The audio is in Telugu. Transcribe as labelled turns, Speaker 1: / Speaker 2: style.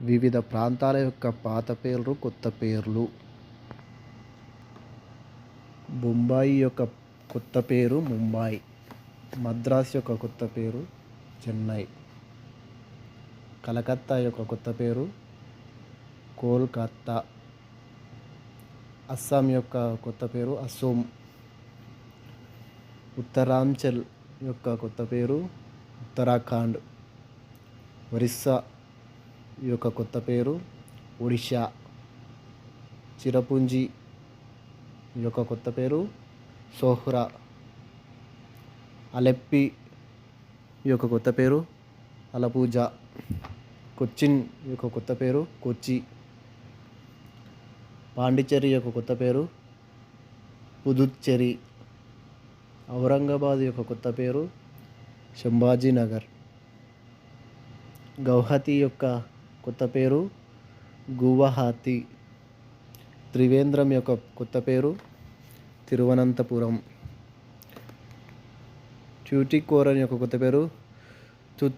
Speaker 1: వివిధ ప్రాంతాల యొక్క పాత పేర్లు కొత్త పేర్లు. బొంబాయి యొక్క కొత్త పేరు ముంబాయి. మద్రాస్ యొక్క కొత్త పేరు చెన్నై. కలకత్తా యొక్క కొత్త పేరు కోల్కత్తా. అస్సాం యొక్క కొత్త పేరు అసోం ఉత్తరాంచల్ యొక్క కొత్త పేరు ఉత్తరాఖండ్. ఒరిస్సా. ఈ యొక్క కొత్త పేరు ఒడిషా చిరపుంజి యొక్క కొత్త పేరు సోహ్రా. అలెప్పి ఈ యొక్క కొత్త పేరు అలపూజ. కొచ్చిన్ యొక్క కొత్త పేరు కొచ్చి. పాండిచ్చేరి యొక్క కొత్త పేరు పుదుచ్చేరి. ఔరంగాబాద్ యొక్క కొత్త పేరు శంభాజీనగర్. గౌహతి యొక్క కొత్త పేరు గువహాతి. త్రివేంద్రం యొక్క కొత్త పేరు తిరువనంతపురం. ట్యూటికోరన్ యొక్క కొత్త పేరు తు